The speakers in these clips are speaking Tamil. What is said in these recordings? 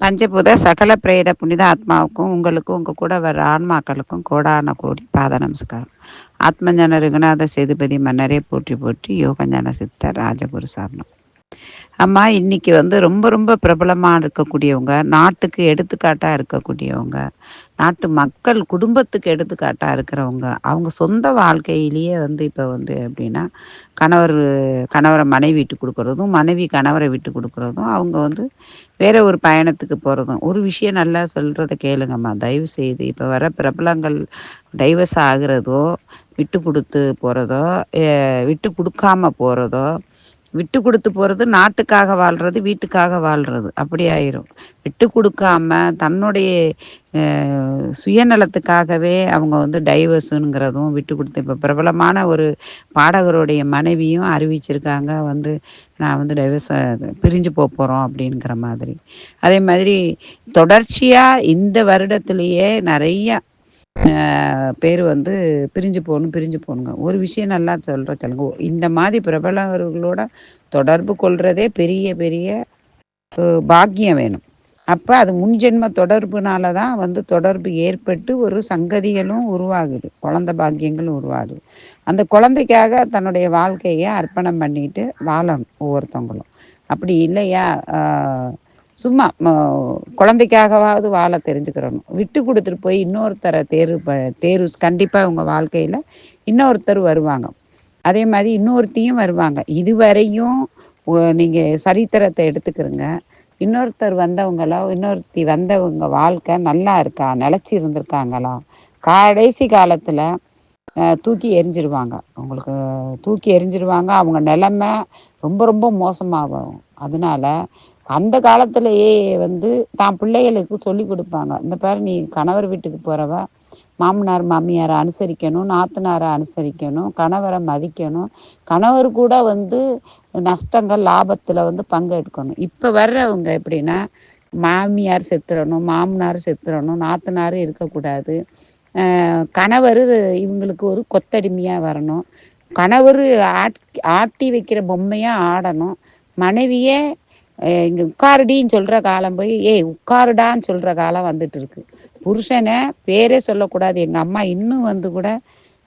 பஞ்சபூத சகல பிரேத புனித ஆத்மாவுக்கும் உங்களுக்கும் உங்கள் கூட வர்ற ஆன்மாக்களுக்கும் கோடான கோடி பாத நமஸ்காரம். ஆத்மஞான ரகுநாத சேதுபதி மன்னரே போற்றி போற்றி யோகஞான சித்தர் ராஜகுரு சாரணம் அம்மா இன்னைக்கு வந்து ரொம்ப ரொம்ப பிரபலமாக இருக்கக்கூடியவங்க நாட்டுக்கு எடுத்துக்காட்டாக இருக்கக்கூடியவங்க நாட்டு மக்கள் குடும்பத்துக்கு எடுத்துக்காட்டாக இருக்கிறவங்க அவங்க சொந்த வாழ்க்கையிலேயே வந்து இப்போ வந்து எப்படின்னா கணவர் கணவரை மனைவி விட்டு கொடுக்குறதும் மனைவி கணவரை விட்டு கொடுக்குறதும் அவங்க வந்து வேற ஒரு பயணத்துக்கு போகிறதும் ஒரு விஷயம் நல்லா சொல்கிறத கேளுங்கம்மா. தயவு செய்து இப்போ வர பிரபலங்கள் டைவர்ஸ் ஆகிறதோ விட்டு கொடுத்து போகிறதோ விட்டு கொடுக்காம போகிறதோ விட்டு கொடுத்து போகிறது நாட்டுக்காக வாழ்கிறது வீட்டுக்காக வாழ்கிறது அப்படி ஆயிரும். விட்டு கொடுக்காம தன்னுடைய சுயநலத்துக்காகவே அவங்க வந்து டைவர்ஸுங்கிறதும் விட்டு கொடுத்து இப்போ பிரபலமான ஒரு பாடகருடைய மனைவியும் அறிவிச்சிருக்காங்க. வந்து நான் வந்து டைவர்ஸ் பிரிஞ்சு போக போகிறோம் அப்படிங்கிற மாதிரி. அதே மாதிரி தொடர்ச்சியாக இந்த வருடத்திலேயே நிறைய பேர் வந்து பிரிஞ்சு போகணும் பிரிஞ்சு போகணுங்க. ஒரு விஷயம் நல்லா சொல்கிற கேளுங்க இந்த மாதிரி பிரபலங்களோட தொடர்பு கொள்றதே பெரிய பெரிய பாக்கியம் வேணும். அப்போ அது முன்ஜென்ம தொடர்புனால தான் வந்து தொடர்பு ஏற்பட்டு ஒரு சங்கதிகளும் உருவாகுது. குழந்த பாக்கியங்களும் உருவாகுது. அந்த குழந்தைக்காக தன்னுடைய வாழ்க்கையை அர்ப்பணம் பண்ணிட்டு வாழணும் ஒவ்வொருத்தவங்களும். அப்படி இல்லையா? சும்மா குழந்தைக்காகவாவது வாழ தெரிஞ்சுக்கிறணும். விட்டு கொடுத்துட்டு போய் இன்னொருத்தரை தேர்வு ப தேர்வு கண்டிப்பாக உங்கள் வாழ்க்கையில் இன்னொருத்தர் வருவாங்க. அதே மாதிரி இன்னொருத்தையும் வருவாங்க. இதுவரையும் நீங்கள் சரித்திரத்தை எடுத்துக்கிறங்க. இன்னொருத்தர் வந்தவங்களோ இன்னொருத்தி வந்தவங்க வாழ்க்கை நல்லா இருக்கா? நிலச்சி இருந்திருக்காங்களா? கடைசி காலத்தில் தூக்கி எரிஞ்சிருவாங்க அவங்களுக்கு தூக்கி எரிஞ்சிருவாங்க அவங்க நிலமை ரொம்ப ரொம்ப மோசமாகும். அதனால அந்த காலத்திலேயே வந்து தான் பிள்ளைகளுக்கு சொல்லி கொடுப்பாங்க. இந்த பாரு நீ கணவர் வீட்டுக்கு போகிறவ மாமனார் மாமியாரை அனுசரிக்கணும் நாத்தனாரை அனுசரிக்கணும் கணவரை மதிக்கணும். கணவர் கூட வந்து நஷ்டங்கள் லாபத்தில் வந்து பங்கெடுக்கணும். இப்போ வர்றவங்க எப்படின்னா மாமியார் செத்துறணும் மாமனார் செத்துறணும் நாத்தனார் இருக்கக்கூடாது. கணவர் இவங்களுக்கு ஒரு கொத்தடிமையாக வரணும். கணவர் ஆட் ஆட்டி வைக்கிற பொம்மையாக ஆடணும். மனைவியே இங்கே உட்காருடின்னு சொல்கிற காலம் போய் ஏய் உட்காருடான்னு சொல்கிற காலம் வந்துட்டு இருக்கு புருஷனை பேரே சொல்லக்கூடாது. எங்கள் அம்மா இன்னும் வந்து கூட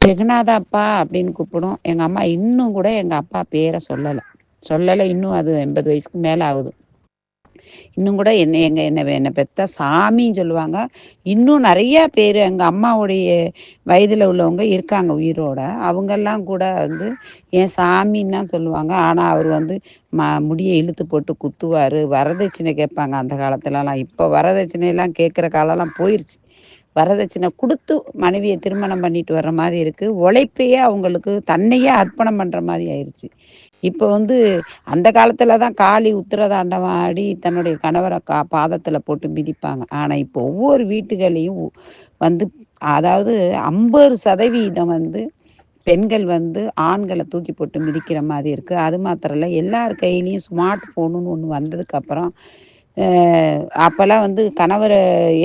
ஜெகநாதா அப்பா அப்படின்னு கூப்பிடும். எங்கள் அம்மா இன்னும் கூட எங்கள் அப்பா பேரை சொல்லலை. சொல்லலை இன்னும் அது எண்பது வயசுக்கு மேலே ஆகுது. இன்னும் கூட என்ன எங்க என்ன என்னை பெத்த சாமின்னு சொல்லுவாங்க. இன்னும் நிறைய பேர் எங்கள் அம்மாவுடைய வயதில் உள்ளவங்க இருக்காங்க உயிரோட. அவங்கெல்லாம் கூட வந்து என் சாமின்னு தான் சொல்லுவாங்க. ஆனால் அவர் வந்து ம முடியை இழுத்து போட்டு குத்துவார். வரதட்சணை கேட்பாங்க அந்த காலத்துலலாம். இப்போ வரதட்சணையெல்லாம் கேட்குற காலம்லாம் போயிடுச்சு வரதட்சணை கொடுத்து மனைவியை திருமணம் பண்ணிட்டு வர்ற மாதிரி இருக்குது உழைப்பையே அவங்களுக்கு தன்னையே அர்ப்பணம் பண்ணுற மாதிரி ஆயிடுச்சு இப்போ வந்து அந்த காலத்தில் தான் காளி உத்திரதாண்டவம் ஆடி தன்னுடைய கணவரை கா பாதத்தில் போட்டு மிதிப்பாங்க. ஆனால் இப்போ ஒவ்வொரு வீட்டுகளையும் வந்து அதாவது ஐம்பது சதவீதம் வந்து பெண்கள் வந்து ஆண்களை தூக்கி போட்டு மிதிக்கிற மாதிரி இருக்குது அது மாத்திரம் இல்லை எல்லார் கையிலையும் ஸ்மார்ட் ஃபோனுன்னு ஒன்று வந்ததுக்கப்புறம் அப்போல்லாம் வந்து கணவரை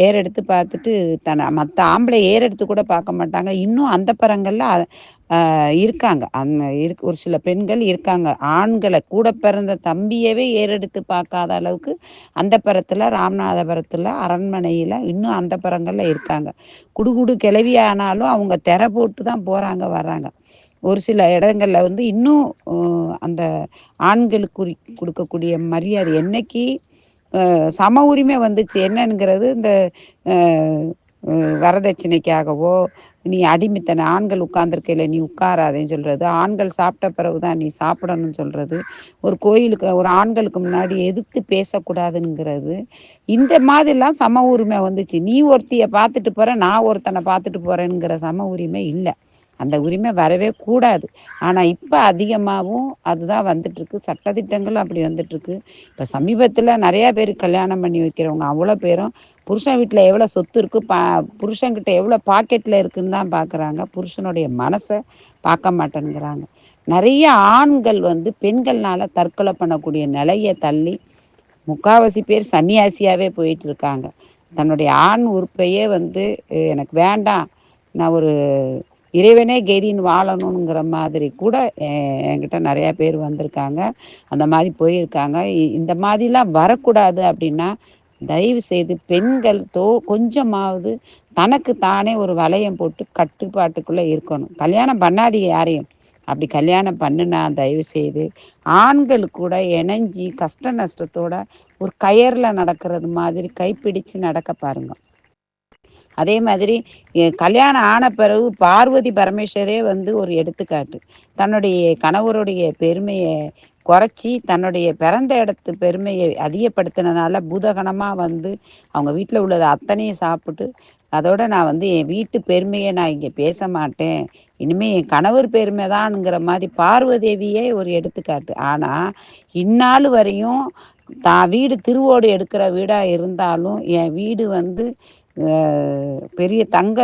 ஏறெடுத்து பார்த்துட்டு தன மற்ற ஆம்பளை ஏறெடுத்து கூட பார்க்க மாட்டாங்க. இன்னும் அந்த பரங்களில் இருக்காங்க. அந்த இருக்கு ஒரு சில பெண்கள் இருக்காங்க. ஆண்களை கூட பிறந்த தம்பியவே ஏறெடுத்து பார்க்காத அளவுக்கு அந்த பரத்தில் ராமநாதபுரத்தில் அரண்மனையில் இன்னும் அந்த பரங்களில் இருக்காங்க. குடுகுடு கிளவி ஆனாலும் அவங்க திரை போட்டு தான் போகிறாங்க வர்றாங்க. ஒரு சில இடங்களில் வந்து இன்னும் அந்த ஆண்களுக்கு கொடுக்கக்கூடிய மரியாதை என்னைக்கு சம உரிமை வந்துச்சு. என்னங்கிறது இந்த வரதட்சணைக்காகவோ நீ அடிமைத்தனை ஆண்கள் உட்கார்ந்துருக்கையில் நீ உட்காராதேன்னு சொல்கிறது ஆண்கள் சாப்பிட்ட பிறகு தான் நீ சாப்பிடணும்னு சொல்கிறது ஒரு கோயிலுக்கு ஒரு ஆண்களுக்கு முன்னாடி எதிர்த்து பேசக்கூடாதுங்கிறது இந்த மாதிரிலாம் சம உரிமை வந்துச்சு. நீ ஒருத்தியை பார்த்துட்டு போகிற நான் ஒருத்தனை பார்த்துட்டு போகிறேங்கிற சம உரிமை இல்லை. அந்த உரிமை வரவே கூடாது. ஆனால் இப்போ அதிகமாகவும் அதுதான் வந்துட்டுருக்கு. சட்டத்திட்டங்களும் அப்படி வந்துட்டுருக்கு. இப்போ சமீபத்தில் நிறையா பேர் கல்யாணம் பண்ணி வைக்கிறவங்க அவ்வளோ பேரும் புருஷன் வீட்டில் எவ்வளோ சொத்து இருக்குது பா புருஷன்கிட்ட எவ்வளோ பாக்கெட்டில் இருக்குன்னு தான் பார்க்குறாங்க புருஷனுடைய மனசை பார்க்க மாட்டேங்கிறாங்க. நிறைய ஆண்கள் வந்து பெண்கள்னால தற்கொலை பண்ணக்கூடிய நிலையை தள்ளி முக்காவாசி பேர் சன்னியாசியாகவே போயிட்டு இருக்காங்க. தன்னுடைய ஆண் உறுப்பையே வந்து எனக்கு வேண்டாம். நான் ஒரு இறைவனே கெதின்னு வாழணுங்கிற மாதிரி கூட என்கிட்ட நிறையா பேர் வந்திருக்காங்க. அந்த மாதிரி போயிருக்காங்க. இந்த மாதிரிலாம் வரக்கூடாது அப்படின்னா தயவு செய்து பெண்கள் தோ கொஞ்சமாவது தனக்கு தானே ஒரு வளையம் போட்டு கட்டுப்பாட்டுக்குள்ளே இருக்கணும். கல்யாணம் பண்ணாதீங்க யாரையும். அப்படி கல்யாணம் பண்ணுனா தயவு செய்து ஆண்கள் கூட இணைஞ்சி கஷ்ட நஷ்டத்தோட ஒரு கயரில் நடக்கிறது மாதிரி கைப்பிடிச்சு நடக்க பாருங்கள் அதே மாதிரி கல்யாணம் ஆன பிறகு பார்வதி பரமேஸ்வரே வந்து ஒரு எடுத்துக்காட்டு. தன்னுடைய கணவருடைய பெருமையை குறைச்சி தன்னுடைய பிறந்த இடத்து பெருமையை அதிகப்படுத்தினால பூதகணமாக வந்து அவங்க வீட்டில் உள்ளது அத்தனையும் சாப்பிட்டு அதோட நான் வந்து என் வீட்டு பெருமையை நான் இங்கே பேச மாட்டேன். இனிமேல் என் கணவர் பெருமை தான்ங்கிற மாதிரி பார்வதேவியே ஒரு எடுத்துக்காட்டு. ஆனால் இந்நாள் வரையும் தான் வீடு திருவோடு எடுக்கிற வீடாக இருந்தாலும் என் வீடு வந்து பெரிய தங்க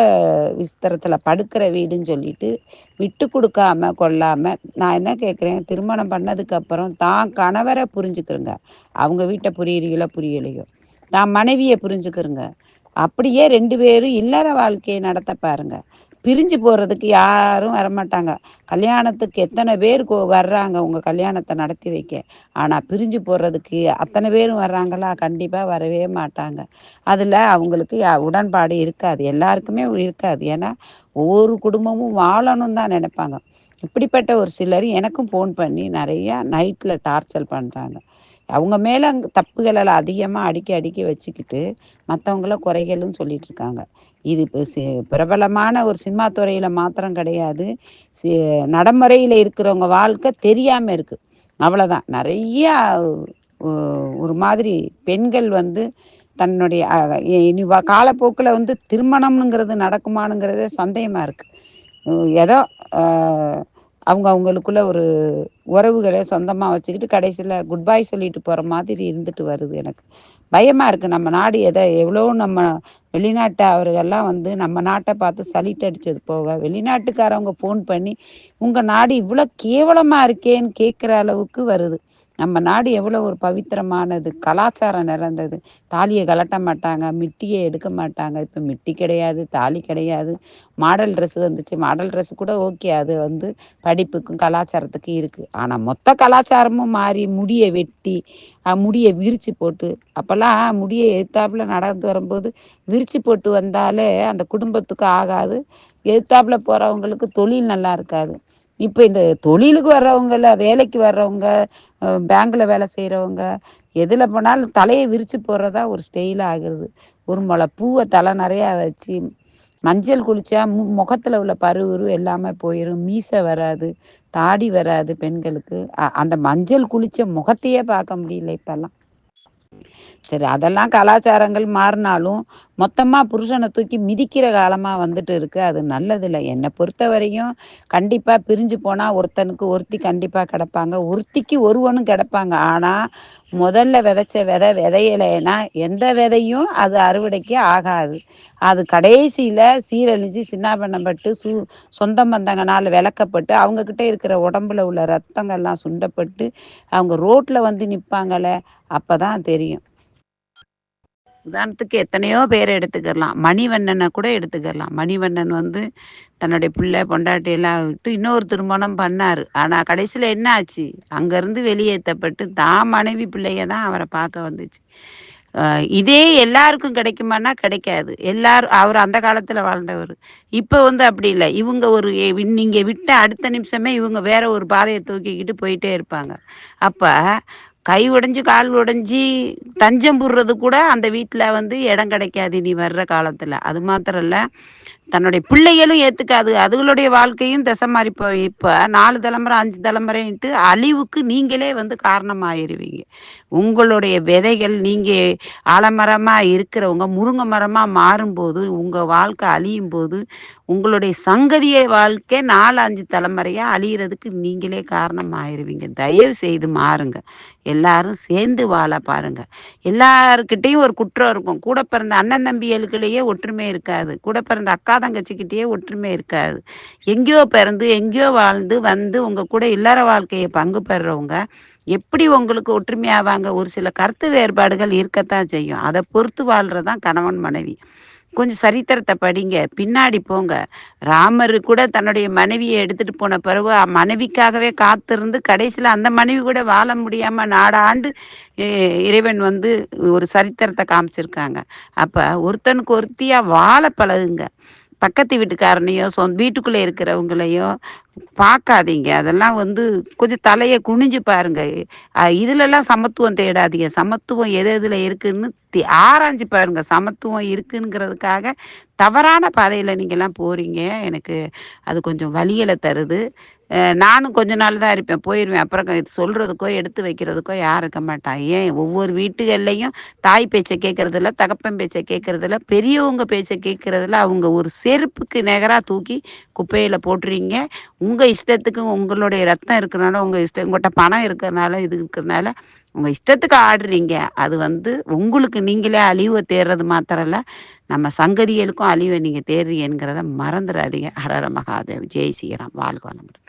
விஸ்திரத்தில் படுக்கிற வீடுன்னு சொல்லிட்டு விட்டு கொடுக்காம கொள்ளாமல் நான் என்ன கேட்குறேன் திருமணம் பண்ணதுக்கப்புறம் தான் கணவரை புரிஞ்சுக்கிறங்க. அவங்க வீட்டை புரியலையோ புரியலையோ. தான் மனைவியை புரிஞ்சுக்கிறங்க. அப்படியே ரெண்டு பேரும் இல்லற வாழ்க்கையை நடத்த பாருங்கள் பிரிஞ்சு போகிறதுக்கு யாரும் வரமாட்டாங்க. கல்யாணத்துக்கு எத்தனை பேர் கோ- வர்றாங்க உங்கள் கல்யாணத்தை நடத்தி வைக்க. ஆனால் பிரிஞ்சு போகிறதுக்கு அத்தனை பேரும் வர்றாங்களா? கண்டிப்பாக வரவே மாட்டாங்க. அதில் அவங்களுக்கு யா- உடன்பாடு இருக்காது. எல்லாருக்குமே இருக்காது. ஏன்னா ஒவ்வொரு குடும்பமும் வாழணும் தான் நினைப்பாங்க. இப்படிப்பட்ட ஒரு சிலர் எனக்கும் ஃபோன் பண்ணி நிறையா நைட்டில் டார்ச்சர் பண்ணுறாங்க அவங்க மேலே தப்புகள் அதிகமாக அடுக்கி அடுக்கி வச்சுக்கிட்டு மற்றவங்கள குறைகளும் சொல்லிட்டு இருக்காங்க இது இப்போ பிரபலமான ஒரு சினிமா துறையில் மாத்திரம் கிடையாது. சி- நடைமுறையில் இருக்கிறவங்க வாழ்க்கை தெரியாமல் இருக்குது அவ்வளோதான் நிறையா ஒரு மாதிரி பெண்கள் வந்து தன்னுடைய இனி காலப்போக்கில் வந்து திருமணம்ங்கிறது நடக்குமானுங்கிறதே சந்தேகமாக இருக்குது ஏதோ அவங்க அவங்களுக்குள்ள ஒரு உறவுகளை சொந்தமாக வச்சுக்கிட்டு கடைசியில் குட் பாய் சொல்லிட்டு போகிற மாதிரி இருந்துட்டு வருது எனக்கு. பயமாக இருக்குது நம்ம நாடு எதை எவ்வளோ நம்ம வெளிநாட்டு அவர்கள்லாம் வந்து நம்ம நாட்டை பார்த்து சலிட்டு அடிச்சது போக வெளிநாட்டுக்காரவங்க ஃபோன் பண்ணி உங்கள் நாடு இவ்வளோ கேவலமாக இருக்கேன்னு கேட்குற அளவுக்கு வருது. நம்ம நாடு எவ்வளோ ஒரு பவித்திரமானது கலாச்சாரம் நிறந்தது தாலியை கலட்ட மாட்டாங்க மிட்டியை எடுக்க மாட்டாங்க. இப்போ மிட்டி கிடையாது தாலி கிடையாது. மாடல் ட்ரெஸ் வந்துச்சு. மாடல் ட்ரெஸ் கூட ஓகே அது வந்து படிப்புக்கும் கலாச்சாரத்துக்கும் இருக்குது ஆனால் மொத்த கலாச்சாரமும் மாறி முடியை வெட்டி முடியை விரிச்சு போட்டு அப்போல்லாம் முடியை எதிர்த்தாப்புல நடந்து வரும்போது விரிச்சு போட்டு வந்தாலே அந்த குடும்பத்துக்கு ஆகாது. எதிர்த்தாப்புல போகிறவங்களுக்கு தொழில் நல்லா இருக்காது. இப்போ இந்த தொழிலுக்கு வர்றவங்கள வேலைக்கு வர்றவங்க பேங்க்கில் வேலை செய்கிறவங்க எதில் போனாலும் தலையை விரித்து போடுறதா ஒரு ஸ்டைல் ஆகுது ஒரு மொளை பூவை தலை நிறையா வச்சு மஞ்சள் குளிச்சா மு முகத்தில் உள்ள பருவுரு எல்லாமே போயிடும் மீசை வராது தாடி வராது பெண்களுக்கு. அந்த மஞ்சள் குளித்த முகத்தையே பார்க்க முடியல இப்போல்லாம். சரி அதெல்லாம் கலாச்சாரங்கள் மாறினாலும் மொத்தமாக புருஷனை தூக்கி மிதிக்கிற காலமாக வந்துட்டு இருக்குது அது நல்லதில்லை. என்னை பொறுத்த வரையும் கண்டிப்பாக பிரிஞ்சு போனால் ஒருத்தனுக்கு ஒருத்தி கண்டிப்பாக கிடப்பாங்க. ஒருத்திக்கு ஒருவனும் கிடப்பாங்க. ஆனால் முதல்ல விதைச்ச விதை விதையலைன்னா எந்த விதையும் அது அறுவடைக்கு ஆகாது. அது கடைசியில் சீரழிஞ்சு சின்னாபண்ணப்பட்டு சு சொந்த பந்தங்கனால் விளக்கப்பட்டு அவங்கக்கிட்ட இருக்கிற உடம்புல உள்ள ரத்தங்கள்லாம் சுண்டப்பட்டு அவங்க ரோட்டில் வந்து நிற்பாங்களே அப்போ தான் தெரியும். உதாரணத்துக்கு எத்தனையோ பேர் எடுத்துக்கலாம் மணிவண்ணனை கூட எடுத்துக்கலாம் மணிவண்ணன் வந்து தன்னுடைய பிள்ளை பொண்டாட்டி எல்லாம் விட்டு இன்னொரு திருமணம் பண்ணார். ஆனால் கடைசியில் என்ன ஆச்சு? அங்கேருந்து வெளியேற்றப்பட்டு தான் மனைவி பிள்ளைய தான் அவரை பார்க்க வந்துச்சு. இதே எல்லாருக்கும் கிடைக்குமானா கிடைக்காது. எல்லாரும் அவர் அந்த காலத்தில் வாழ்ந்தவர். இப்போ வந்து அப்படி இல்லை. இவங்க ஒரு நீங்கள் விட்ட அடுத்த நிமிஷமே இவங்க வேற ஒரு பாதையை தூக்கிக்கிட்டு போயிட்டே இருப்பாங்க. அப்போ கை உடைஞ்சு கால் உடைஞ்சி தஞ்சம் புடுறது கூட அந்த வீட்டில் வந்து இடம் கிடைக்காது நீ வர்ற காலத்தில். அது மாத்திரம் இல்லை தன்னுடைய பிள்ளைகளும் ஏற்றுக்காது அதுகளுடைய வாழ்க்கையும் திசை மாறி போய் இப்போ நாலு தலைமுறை அஞ்சு தலைமுறைன்ட்டு அழிவுக்கு நீங்களே வந்து காரணமாயிருவீங்க. உங்களுடைய விதைகள் நீங்கள் ஆலமரமாக இருக்கிறவங்க முருங்கை மரமாக மாறும்போது உங்கள் வாழ்க்கை அழியும் போது உங்களுடைய சங்கதிய வாழ்க்கை நாலு அஞ்சு தலைமுறையாக அழியிறதுக்கு நீங்களே காரணமாயிருவீங்க. தயவு செய்து மாறுங்க. எல்லாரும் சேர்ந்து வாழ பாருங்க. எல்லாருக்கிட்டேயும் ஒரு குற்றம் இருக்கும். கூட பிறந்த அண்ணன் தம்பிகளுக்குள்ளேயே ஒற்றுமை இருக்காது. கூட பிறந்த அக்கா தங்கச்சிக்கிட்டேயே ஒற்றுமை இருக்காது. எங்கேயோ பிறந்து எங்கேயோ வாழ்ந்து வந்து உங்க கூட இல்லற வாழ்க்கையை பங்கு பெறுறவங்க எப்படி உங்களுக்கு ஒற்றுமையாவாங்க ஒரு சில கருத்து வேறுபாடுகள் இருக்கத்தான் செய்யும். அதை பொறுத்து வாழ்கிறதான் கணவன் மனைவி. கொஞ்சம் சரித்திரத்தை படிங்க. பின்னாடி போங்க. ராமர் கூட தன்னுடைய மனைவியை எடுத்துட்டு போன பிறகு மனைவிக்காகவே காத்திருந்து கடைசியில் அந்த மனைவி கூட வாழ முடியாம நாடாண்டு இறைவன் வந்து ஒரு சரித்திரத்தை காமிச்சிருக்காங்க. அப்ப ஒருத்தனுக்கு ஒருத்தியா வாழ பழகுங்க. பக்கத்து வீட்டுக்காரனையோ சொ வீட்டுக்குள்ளே இருக்கிறவங்களையோ பார்க்காதீங்க. அதெல்லாம் வந்து கொஞ்சம் தலையை குனிஞ்சு பாருங்க. இதுலலாம் சமத்துவம் தேடாதீங்க. சமத்துவம் எது எதில் இருக்குன்னு ஆராய்ஞ்சு பாருங்க. சமத்துவம் இருக்குங்கிறதுக்காக தவறான பாதையில் நீங்கள்லாம் போகிறீங்க எனக்கு அது கொஞ்சம் வலியலை தருது. நானும் கொஞ்ச நாள் தான் இருப்பேன். போயிடுவேன் அப்புறம் இது சொல்கிறதுக்கோ எடுத்து வைக்கிறதுக்கோ யாரும் இருக்க மாட்டான் ஏன்? ஒவ்வொரு வீட்டுகள்லையும் தாய் பேச்சை கேட்குறதில்ல தகப்பன் பேச்சை கேட்குறதில்ல பெரியவங்க பேச்சை கேட்குறதில்ல. அவங்க ஒரு செருப்புக்கு நிகராக தூக்கி குப்பையில் போட்டுறீங்க. உங்கள் இஷ்டத்துக்கு உங்களுடைய ரத்தம் இருக்கிறனால உங்கள் இஷ்டம் உங்கள்கிட்ட பணம் இருக்கிறனால இது இருக்கிறனால உங்கள் இஷ்டத்துக்கு ஆடுறீங்க. அது வந்து உங்களுக்கு நீங்களே அழிவை தேடுறது மாத்திரம் இல்லை நம்ம சங்கதிகளுக்கும் அழிவை நீங்கள் தேடுறீங்கிறத மறந்துடாதீங்க. ஹரர மகாதேவ். ஜெய் ஸ்ரீராம். வாழ்க வளமுடன்.